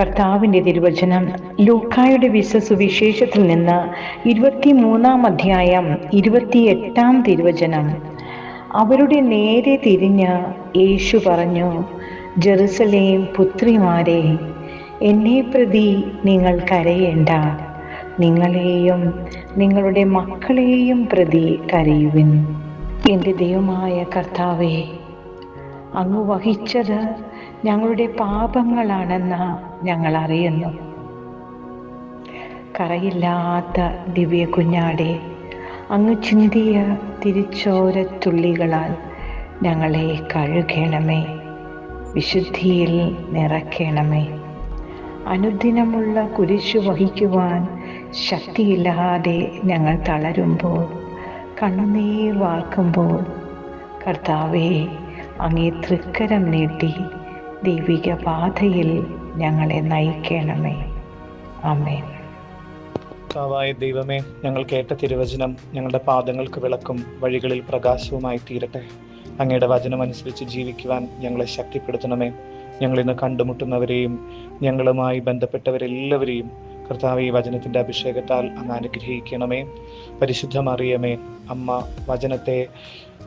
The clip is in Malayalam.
കർത്താവിന്റെ തിരുവചനം ലൂക്കായുടെ വിശ സുവിശേഷത്തിൽ നിന്ന് ഇരുപത്തിമൂന്നാം അധ്യായം ഇരുപത്തിയെട്ടാം തിരുവചനം. അവരുടെ നേരെ തിരിഞ്ഞ് യേശു പറഞ്ഞു ജെറുസലേം പുത്രിമാരെ എന്നെ പ്രതി നിങ്ങൾ കരയേണ്ട. നിങ്ങളെയും നിങ്ങളുടെ മക്കളെയും പ്രതി കരയുവിൻ. എന്റെ ദൈവമായ കർത്താവെ അങ്ങ് വഹിച്ചത് ഞങ്ങളുടെ പാപങ്ങളാണെന്ന് ഞങ്ങൾ അറിയുന്നു. കറയില്ലാത്ത ദിവ്യ കുഞ്ഞാടെ അങ്ങ് ചിന്തിയ തിരിച്ചോരത്തുള്ളികളാൽ ഞങ്ങളെ കഴുകണമേ വിശുദ്ധിയിൽ നിറയ്ക്കണമേ. അനുദിനമുള്ള കുരിശ് വഹിക്കുവാൻ ശക്തിയില്ലാതെ ഞങ്ങൾ തളരുമ്പോൾ കണ്ണുനീർ വാർക്കുമ്പോൾ കർത്താവെ അങ്ങേ തൃക്കരം നീട്ടി ദൈവിക പാതയിൽ ഞങ്ങളെ നയിക്കണമേ. ആമേൻ. കർത്താവായ ദൈവമേ ഞങ്ങൾ കേട്ട തിരുവചനം ഞങ്ങളുടെ പാദങ്ങൾക്ക് വിളക്കും വഴികളിൽ പ്രകാശവുമായി തീരട്ടെ. അങ്ങയുടെ വചനം അനുസരിച്ച് ജീവിക്കുവാൻ ഞങ്ങളെ ശക്തിപ്പെടുത്തണമേ. ഞങ്ങൾ ഇന്ന് കണ്ടുമുട്ടുന്നവരെയും ഞങ്ങളുമായി ബന്ധപ്പെട്ടവരെല്ലാവരെയും കർത്താവ് ഈ വചനത്തിന്റെ അഭിഷേകത്താൽ അങ്ങ് അനുഗ്രഹിക്കണമേ. പരിശുദ്ധമറിയമേ അമ്മ വചനത്തെ